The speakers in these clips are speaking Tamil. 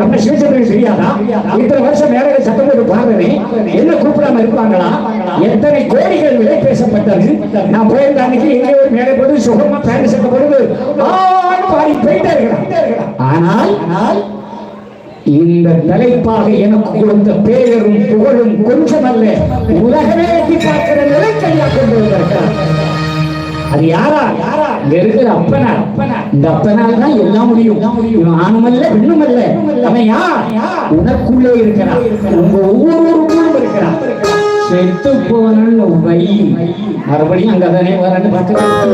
நம்ம சிவச்சந்திரன் தெரியாதா இத்தனை வருஷம் மேலே சட்டமன்ற பார்வை என்ன கூப்பிடாம இருப்பாங்களா? எத்தனை கோடிகள் விலை பேசப்பட்டது? நான் போயிருந்த அன்னைக்கு எங்கே ஒரு மேலே போட்டு சுகமா பேரண்ட் சட்டை போடுது பாடி போயிட்டே இருக்கிறான். ஆனால் இந்த தலைப்பாக எனக்கு கொடுத்த பேரும் புகழும் கொஞ்சமல்ல உலகமே எட்டி பார்க்கிற நிலை கையா கொண்டு வந்திருக்கிறார். அது யாரா? யாரா இங்க இருக்கிற அப்பனா அப்பனா இந்த அப்பனால தான் எல்லாம் முடியும். இவன் ஆணுமல்ல பெண்ணுமல்ல அவன் யார்? உனக்குள்ளே இருக்கிறான். உங்க ஒவ்வொருவருக்கும் இருக்கிறான். செத்து போனன்னு வை மறுபடியும் அங்க தானே வரன்னு பார்க்கிறேன்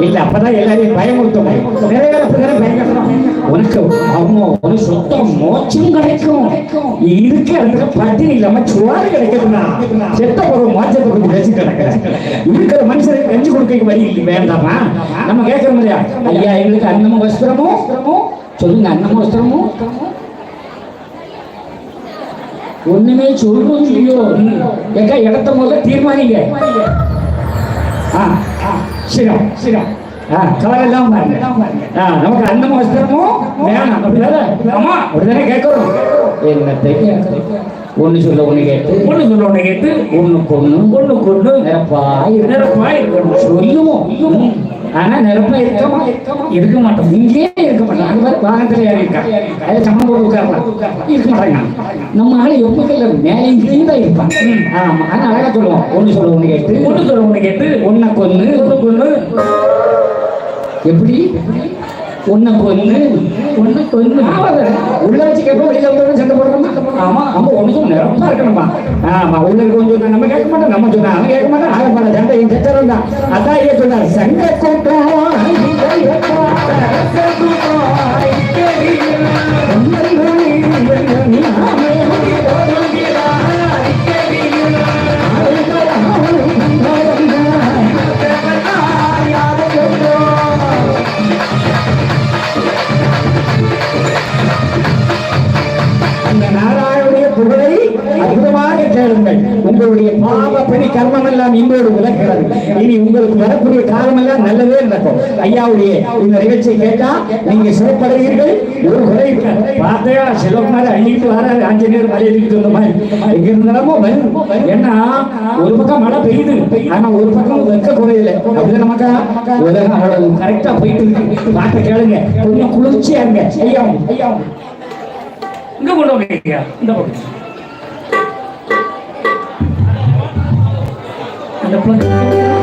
இல்ல அப்பதான் எல்லாரையும் பயமுறுத்தும். நிறைய பேர் பயங்கரம் உனக்கு அம்மா ஒரு சொத்தம் மோட்சம் கிடைக்கும். இருக்க அந்த பட்டினி இல்லாம சுவாறு கிடைக்குதுன்னா செத்த ஒரு மோட்சத்தை பத்தி பேசி கிடக்கிறேன் இருக்கிற மனுஷனுக்கு கஞ்சி கொடுக்க வழி இல்லை வேண்டாமா? நம்ம கேட்கறோம் இல்லையா? ஐயா எங்களுக்கு அன்னமும் வஸ்திரமும்? சொல்லுங்க அன்னமும் வஸ்திரமும்? ஒண்ணுமே சொல்றது இல்லையோ? எங்க இடத்த முதல்ல தீர்மானிங்க. ஆ ஆ சிரம் சிரம் ஆ நமக்கு அன்னமும் வஸ்திரமும் வேணாம் அப்படிதானே அப்படிதானே என்னத்தை ஒண்ணு சொல்ல ஒண்ணு கேட்டு. ஒண்ணு சொல்ல ஒண்ணு கேட்டு. ஒண்ணு ஒண்ணு கொண்டு நிரப்பாய் நிரப்பாய் இருக்கணும். சொல்லுவோம் ஆனா நிரப்பா இருக்கமா? இருக்க மாட்டோம். இங்கேயே இருக்க மாட்டோம். வாகனத்துல ஏறி இருக்கா? அதை சம்மந்தம் போட்டு உட்காரலாம் இருக்க மாட்டாங்க நம்ம ஆளு எப்பக்கல்ல மேலே இங்கேயும் தான் இருப்பான். ஆமா. ஆனா அழகா சொல்லுவோம். ஒண்ணு சொல்ல ஒண்ணு கேட்டு. ஒண்ணு சொல்ல ஒண்ணு கேட்டு. ஒன்ன கொன்னு ஒண்ணு கொண்டு எப்படி? ஒன்ன கொன்னு ஒண்ணு. உள்ள வச்சு கேட்போம் வெளியில வந்து சண்டை போடுறோமா? ஆமா. ஆமா ஒண்ணு சொல்ல நிரப்பா இருக்கணுமா? ஆமா உள்ள கொஞ்சம் சொன்னா நம்ம கேட்க மாட்டோம் நம்ம சொன்னா அவன் கேட்க மாட்டான் ஆக மாட்டோம் சண்டை என் சச்சரம் தான் அதான் ஐயா சொன்னார் சண்டை கூட்டம் உங்களுடைய பாவ பணி கர்மம் எல்லாம் இன்றோடு விளக்கிறது இனி உங்களுக்கு வரக்கூடிய காலம் எல்லாம் நல்லதே நடக்கும். ஐயாவுடைய இந்த நிகழ்ச்சியை கேட்டா நீங்க சிறப்படைவீர்கள். ஒரு குறை இருக்காது. பார்த்தையா சிவகுமார் அள்ளிட்டு வராது ஆஞ்சநேயர் மலை எழுதிட்டு வந்த மாதிரி. இங்க இருந்தாலும் ஏன்னா ஒரு பக்கம் மழை பெய்யுது. ஆனா ஒரு பக்கம் வெக்க குறையில. அப்படிதான் நமக்கா? உலகம் அவ்வளவு கரெக்டா போயிட்டு இருக்கு. பாட்டை கேளுங்க. கொஞ்சம் குளிர்ச்சியா இருங்க. ஐயா ஐயா. இங்க கொண்டு வாங்க ஐயா. இந்த பக்கம். আপনার